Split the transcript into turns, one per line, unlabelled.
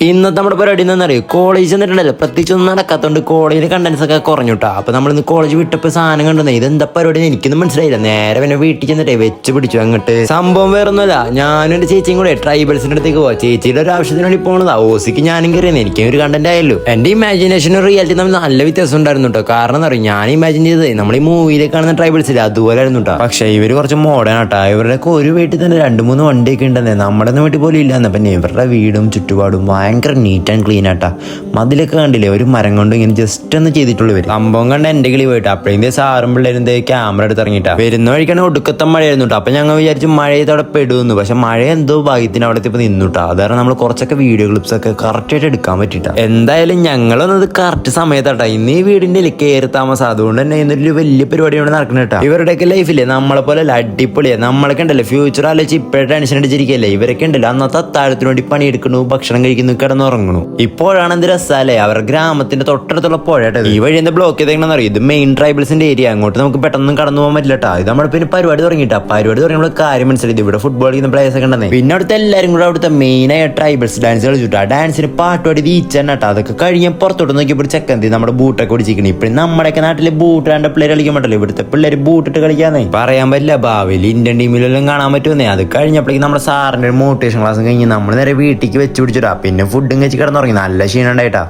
ഇന്നത്തെ നമ്മുടെ പരിപാടി എന്താണെന്നറിയോ? കോളേജ് എന്നിട്ടുണ്ടല്ലോ പ്രത്യേകിച്ച് ഒന്നും നടക്കാത്തതുകൊണ്ട് കോളേജിൽ കണ്ടൻസ് ഒക്കെ കുറഞ്ഞുട്ടാ അപ്പൊ നമ്മൾ ഇന്ന് കോളേജ് വിട്ടപ്പോ സാധനം കണ്ടെന്നേ ഇതെന്താ പരിപാടി എനിക്കൊന്നും മനസ്സിലായില്ല. നേരെ പിന്നെ വീട്ടിൽ ചെന്നിട്ടേ വെച്ച് പിടിച്ചു അങ്ങോട്ട്. സംഭവം വേറെ വേറൊന്നുമല്ല. ഞാനും എന്റെ ചേച്ചിയും കൂടെ ട്രൈബൽസിന്റെ അടുത്തേക്ക് പോവാ. ചേച്ചിയുടെ ഒരു ആവശ്യത്തിന് വേണ്ടി പോണതാ. ഓസിക്ക് ഞാനും കയറിയെന്ന് എനിക്കും ഒരു കണ്ടന്റ് ആയല്ലോ. എന്റെ ഇമാജിനേഷനും റിയാലിറ്റി തമ്മിൽ നല്ല വ്യത്യാസം ഉണ്ടായിരുന്നു കേട്ടോ കാരണം എന്താ പറയുക ഞാൻ ഇമാജിൻ ചെയ്തത് നമ്മൾ ഈ മൂവിയിലേക്ക് കാണുന്ന ട്രൈബൽസിൽ അതുപോലെ ആയിരുന്നു കേട്ടോ പക്ഷേ ഇവർ കുറച്ച് മോഡേൺ ആട്ടാ. ഇവരുടെ ഒരു വീട്ടിൽ തന്നെ രണ്ട് മൂന്ന് വണ്ടിയൊക്കെ ഉണ്ടെന്നേ. നമ്മുടെ വീട്ടിൽ പോലും ഇല്ലാന്ന് പിന്നെ ഇവരുടെ വീടും ചുറ്റുപാടും ഭയങ്കര നീറ്റ് ആൻഡ് ക്ലീൻ ആട്ടാ മതിലൊക്കെ കണ്ടില്ലേ? ഒരു മരം കൊണ്ട് ഇങ്ങനെ ജസ്റ്റ് ഒന്ന് ചെയ്തിട്ടുള്ളൂ വരും സംഭവം കണ്ട് എന്റെ കിളി പോയിട്ട്. അപ്പോഴേ സാറും പിള്ളേരും ക്യാമറ എടുത്ത് ഇറങ്ങിയിട്ടാ. വരുന്ന വഴിക്കാണ് ഒടുക്കത്തെ മഴയായിരുന്നു കേട്ടോ അപ്പൊ ഞങ്ങൾ വിചാരിച്ചു മഴ അവിടെ പെടുന്നു പക്ഷെ മഴ എന്തോ ഭാഗ്യത്തിന് അവിടെ ഇപ്പൊ നിന്നുട്ടാ കാരണം നമ്മൾ കുറച്ചൊക്കെ വീഡിയോ ക്ലിപ്സ് ഒക്കെ കറക്റ്റ് ആയിട്ട് എടുക്കാൻ പറ്റിട്ടാ എന്തായാലും ഞങ്ങളൊന്നത് കറക്റ്റ് സമയത്താട്ടാ. ഇന്ന് ഈ ഇല്ല കയറി താമസം. അതുകൊണ്ട് തന്നെ ഇന്നൊരു വലിയ പരിപാടി ഇവിടെ നടക്കണ കേട്ടാ. ഇവരുടെയൊക്കെ ലൈഫില്ലേ നമ്മളെ പോലെ അടിപൊളിയാ. നമ്മളൊക്കെ ഉണ്ടല്ലോ ഫ്യൂച്ചർ ആലോചിച്ച് ഇപ്പോഴേ ടെൻഷൻ അടിച്ചിരിക്കല്ലേ? ഇവരൊക്കെ ഉണ്ടല്ലോ അന്നത്തെ അത്താഴത്തിന് വേണ്ടി പണിയെടുക്കണു ഭക്ഷണം കഴിക്കുന്നു കിടന്നുറങ്ങണു ഇപ്പോഴാണ് എന്ത് രസാലേ അവർ ഗ്രാമത്തിന്റെ തൊട്ടടുത്തുള്ള പുഴയുടെ ഈ വഴി എന്താ ബ്ലോക്ക് ചെയ്തേക്കണെന്ന് അറിയാം ഇത് മെയിൻ ട്രൈബൽസിന്റെ ഏരിയ അങ്ങോട്ട് നമുക്ക് പെട്ടെന്ന് കടന്നു പോകാൻ പറ്റില്ല കേട്ടോ ഇത് നമ്മുടെ പിന്നെ പരിപാടി തുടങ്ങിയിട്ടാ. പരിപാടി തുടങ്ങിയപ്പോൾ കാര്യം മനസ്സിലായി. ഇവിടെ ഫുട്ബോൾ ചെയ്യുന്ന പ്ലേസ് ഒക്കെ ഉണ്ടെന്നേ. പിന്നെ അവിടുത്തെ എല്ലാവരും കൂടെ അവിടുത്തെ മെയിൻ ആയ ട്രൈബൽസ് ഡാൻസ് കളിച്ചിട്ട്. ആ ഡാൻസിന് പാട്ടുപാടി വീച്ചെണ്ണ കേട്ടോ അതൊക്കെ കഴിഞ്ഞ പുറത്തോട്ട് നോക്കിയപ്പോൾ തീ നമ്മുടെ ബൂട്ടൊക്കെ പിടിച്ചിരിക്കണേ. ഇപ്പഴും നമ്മുടെയൊക്കെ നാട്ടിൽ ബൂട്ട് രണ്ട് പിള്ളേർ കളിക്കാൻ പറ്റില്ല ഇവിടുത്തെ പിള്ളേർ ബൂട്ടിട്ട് കളിക്കാന്നേ. പറയാൻ പറ്റില്ല. ഭാവിയിൽ ഇന്ത്യൻ ടീമിലെല്ലാം കാണാൻ പറ്റുമെന്നേ. അത് കഴിഞ്ഞപ്പോഴേക്കും നമ്മുടെ സാറിന്റെ ഒരു മോട്ടിവേഷൻ ക്ലാസ് കഴിഞ്ഞ് നമ്മൾ നേരെ വീട്ടിലേക്ക് വെച്ച് പിടിച്ചിട്ടാ. പിന്നെ ഫുഡും കഴിച്ച് കിടന്നുറങ്ങി. നല്ല ക്ഷീണം ഉണ്ടായിട്ടാ ടാ